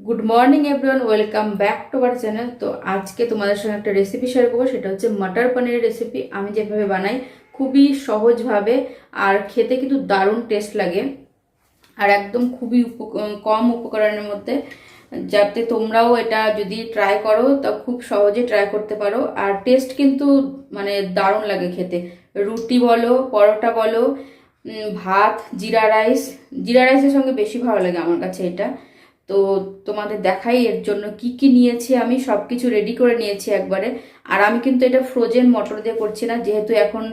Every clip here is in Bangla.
Good morning everyone welcome back to our channel তো আজকে তোমাদের সঙ্গে একটা রেসিপি শেয়ার করব। সেটা হচ্ছে মটর পনিরের রেসিপি আমি যেভাবে বানাই, খুবই সহজভাবে আর খেতে কিন্তু দারুণ টেস্ট লাগে। আর একদম খুবই কম উপকরণের মধ্যে। যাতে তোমরাও এটা যদি ট্রাই করো, তা খুব সহজে ট্রাই করতে পারো। আর টেস্ট কিন্তু মানে দারুণ লাগে খেতে। রুটি বলো, পরোটা বলো ভাত, জিরা রাইস জিরা রাইসের সঙ্গে বেশি ভালো লাগে আমার কাছে এটা। তো তোমাদের দেখাই এর জন্য কি কি নিয়েছি আমি সব কিছু রেডি করে নিয়েছি একবারে। আর আমি কিন্তু এটা ফ্রোজেন মটর দিয়ে করছি না, যেহেতু এখন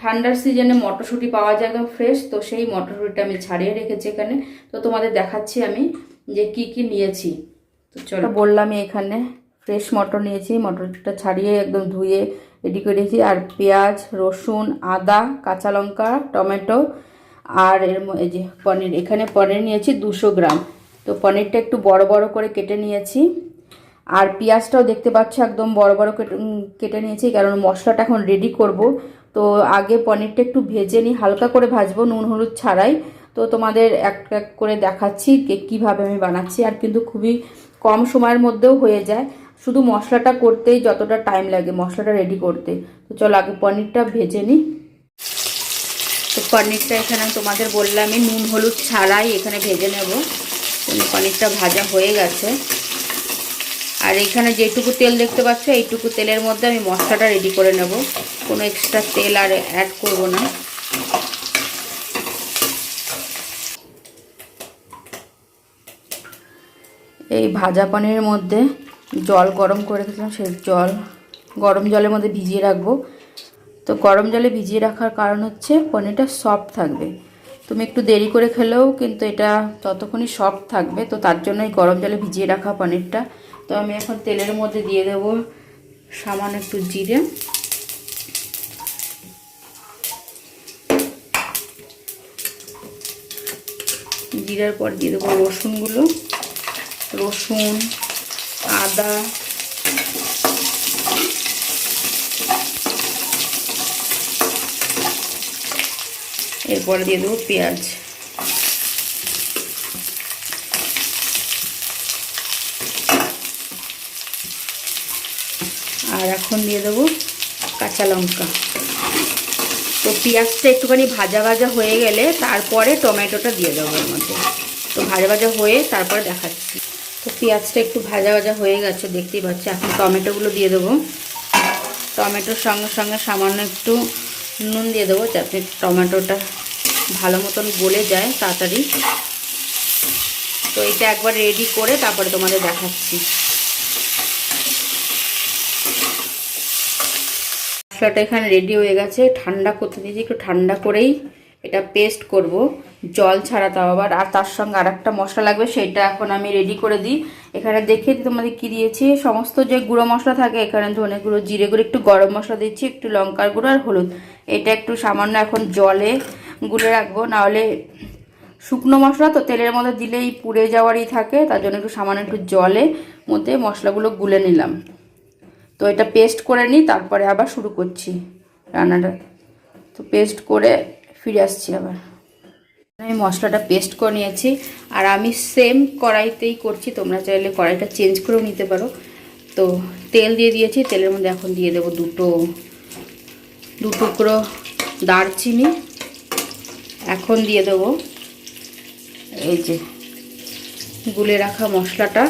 ঠান্ডার সিজনে মটরশুঁটি পাওয়া যায় একদম ফ্রেশ তো সেই মটরশুঁটিটা আমি ছাড়িয়ে রেখেছি এখানে। তো তোমাদের দেখাচ্ছি আমি যে কি কি নিয়েছি। তো চলো। বললামই এখানে ফ্রেশ মটর নিয়েছি মটরটা ছাড়িয়ে একদম ধুয়ে রেডি করে দিয়েছি। আর পেঁয়াজ, রসুন, আদা, কাঁচা লঙ্কা, টমেটো, আর এর যে পনির, এখানে পনির নিয়েছি দুশো গ্রাম। তো পনিরটা একটু বড় বড় করে কেটে নিয়েছি। আর পেঁয়াজটাও দেখতে পাচ্ছ একদম বড় বড় কেটে নিয়েছি, কারণ মশলাটা এখন রেডি করব। তো আগে পনিরটা একটু ভেজে নিই, হালকা করে ভাজবো, নুন হলুদ ছাড়াই। তো তোমাদের এক এক করে দেখাচ্ছি কীভাবে আমি বানাচ্ছি, আর কিন্তু খুবই কম সময়ের মধ্যেও হয়ে যায়। শুধু মশলাটা করতেই যতটা টাইম লাগে, মশলাটা রেডি করতে। তো চলো আগে পনিরটা ভেজে নিই। তো পনিরটা এখানে তোমাদের বললামই, নুন হলুদ ছাড়াই এখানে ভেজে নেব। তো পনিরটা ভাজা হয়ে গেছে। আর এখানে যেটুকু তেল দেখতে পাচ্ছ, এইটুকু তেলের মধ্যে আমি মশলাটা রেডি করে নেব। কোনো এক্সট্রা তেল আর অ্যাড করব না। এই ভাজা পানির মধ্যে জল গরম করে রেখেছিলাম, সেই জল, গরম জলের মধ্যে ভিজিয়ে রাখব। তো গরম জলে ভিজিয়ে রাখার কারণ হচ্ছে, পনিরটা সফট থাকবে। তুমি একটু দেরি করে খেলেও কিন্তু এটা ততক্ষণই সফট থাকবে। তো তার জন্যই গরম জলে ভিজিয়ে রাখা পনিরটা। তো আমি এখন তেলের মধ্যে দিয়ে দেবো সামান্য একটু জিরে। জিরার পর দিয়ে দেবো রসুনগুলো। রসুন, আদা এরপরে দিয়ে দেবো পেঁয়াজ। আর এখন দিয়ে দেবো কাঁচা লঙ্কা। তো পেঁয়াজটা একটুখানি ভাজা ভাজা হয়ে গেলে তারপরে টমেটোটা দিয়ে দেবো এর মধ্যে। তো ভাজা ভাজা হয়ে তারপরে দেখাচ্ছি। তো পেঁয়াজটা একটু ভাজা ভাজা হয়ে গেছে, দেখতেই পাচ্ছি। এখন টমেটোগুলো দিয়ে দেবো। টমেটোর সঙ্গে সঙ্গে সামান্য একটু নুন দিয়ে দেবো যাতে টমেটোটা ভালো মতন গলে যায় তাড়াতাড়ি। তো এটা একবার রেডি করে তারপরে তোমাদের দেখাচ্ছি। মশলাটা এখানে রেডি হয়ে গেছে। ঠান্ডা করতে দিয়েছি, একটু ঠান্ডা করেই এটা পেস্ট করব। জল ছাড়া তাও আবার। আর তার সঙ্গে আর একটা মশলা লাগবে, সেটা এখন আমি রেডি করে দিই। এখানে দেখে তোমাদের কি দিয়েছি। সমস্ত যে গুঁড়ো মশলা থাকে, এখানে ধনে গুঁড়ো, জিরে গুঁড়ো, একটু গরম মশলা দিচ্ছি, একটু লঙ্কার গুঁড়ো আর হলুদ। এটা একটু সামান্য এখন জলে গুলে রাখব। নাহলে শুকনো মশলা তো তেলের মধ্যে দিলেই পুড়ে যাওয়ারই থাকে, তার জন্য একটু সামান্য একটু জলে মধ্যে মশলাগুলো গুলে নিলাম। তো এটা পেস্ট করে নিই, তারপরে আবার শুরু করছি রান্নাটা। তো পেস্ট করে ফিরে আসছি আবার। আমি মশলাটা পেস্ট করে নিয়েছি, আর আমি সেম কড়াইতেই করছি, তোমরা চাইলে কড়াইটা চেঞ্জ করেও নিতে পারো। তো তেল দিয়ে দিয়েছি, তেলের মধ্যে এখন দিয়ে দেবো দুটো দু টুকরো দারচিনি। এখন দিয়ে দেবো এই যে গুলে রাখা মশলাটা।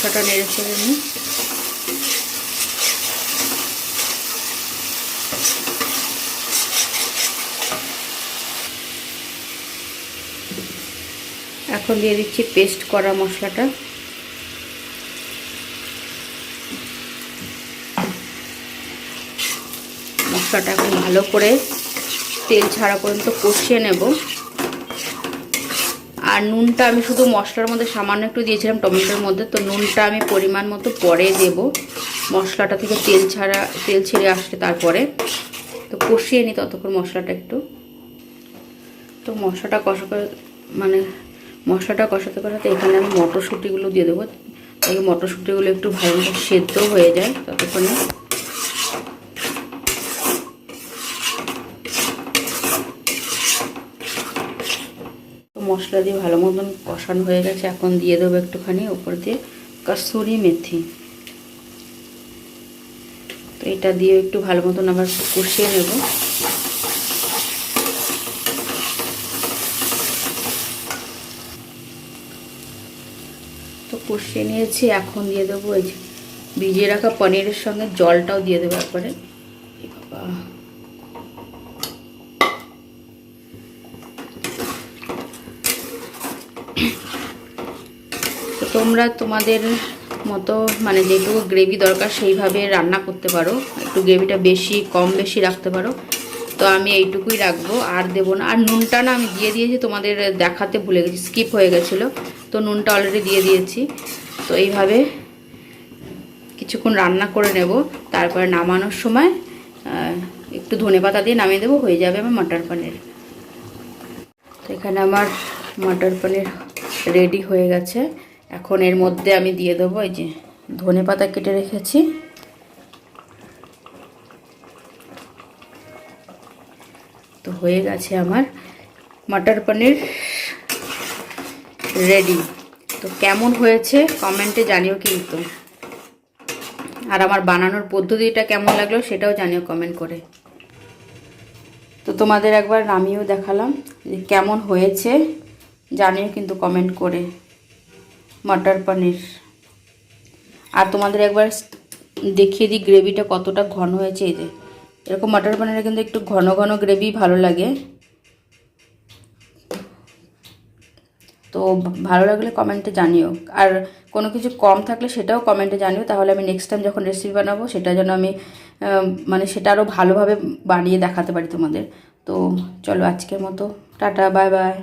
মশলাটা নেড়ে চেড়ে নিই। এখন দিয়ে দিচ্ছি পেস্ট করা মশলাটা। মশলাটা এখন ভালো করে তেল ছাড়া পর্যন্ত কষিয়ে নেব। আর নুনটা আমি শুধু মশলার মধ্যে সামান্য একটু দিয়েছিলাম টমেটোর মধ্যে, তো নুনটা আমি পরিমাণ মতো পরে দেব। মশলাটা থেকে তেল ছাড়া, তেল ছেড়ে আসলে তারপরে। তো কষিয়ে নিই ততক্ষণ মশলাটা একটু। তো মশলাটা কষা করে মানে মশলাটা কষাতে কষাতে এখানে আমি মটরশুঁটিগুলো দিয়ে দেবো। তাই মটরশুঁটিগুলো একটু ভালো সেদ্ধ হয়ে যায় ততক্ষণে। মশলা দিয়ে ভালো মতন কষানো হয়ে গেছে, এখন দিয়ে দেবো একটুখানি উপর দিয়ে কসুরি মেথি। তো এটা দিয়ে একটু ভালো মতন আবার কষিয়ে নেব। তো কষিয়ে নিয়েছি, এখন দিয়ে দেবো এই যে ভিজিয়ে রাখা পনিরের সঙ্গে জলটাও দিয়ে দেবো একবারে। তোমরা তোমাদের মতো মানে যেটুকু গ্রেভি দরকার সেইভাবে রান্না করতে পারো। একটু গ্রেভিটা বেশি, কম বেশি রাখতে পারো। তো আমি এইটুকুই রাখব, আর দেবো না। আর নুনটা না আমি দিয়ে দিয়েছি, তোমাদের দেখাতে ভুলে গেছি স্কিপ হয়ে গেছিল। তো নুনটা অলরেডি দিয়ে দিয়েছি। তো এইভাবে কিছুক্ষণ রান্না করে নেব। তারপরে নামানোর সময় একটু ধনে পাতা দিয়ে নামিয়ে দেবো, হয়ে যাবে আমার মটর পনির। তো এখানে আমার মটর পনির রেডি হয়ে গেছে। এখন এর মধ্যে আমি দিয়ে দেবো এই যে ধনে পাতা কেটে রেখেছি। তো হয়ে গেছে আমার মটর পনির রেডি তো কেমন হয়েছে কমেন্টে জানিও কিন্তু। আর আমার বানানোর পদ্ধতিটা কেমন লাগল সেটাও জানিও কমেন্ট করে। তো তোমাদের একবার নামিয়েও দেখালাম যে কেমন হয়েছে জানিও কিন্তু কমেন্ট করে। মটর পনির। আর তোমাদের একবার দেখিয়ে দিই গ্রেভিটা কতটা ঘন হয়েছে এই যে। এরকম মটর পনিরে কিন্তু একটু ঘন ঘন গ্রেভি ভালো লাগে। তো ভালো লাগলে কমেন্টে জানিও। আর কোনো কিছু কম থাকলে সেটাও কমেন্টে জানিও। তাহলে আমি নেক্সট টাইম যখন রেসিপি বানাবো, সেটা যেন আমি মানে সেটা আরও ভালোভাবে বানিয়ে দেখাতে পারি তোমাদের। তো চলো আজকের মতো। Tata bye bye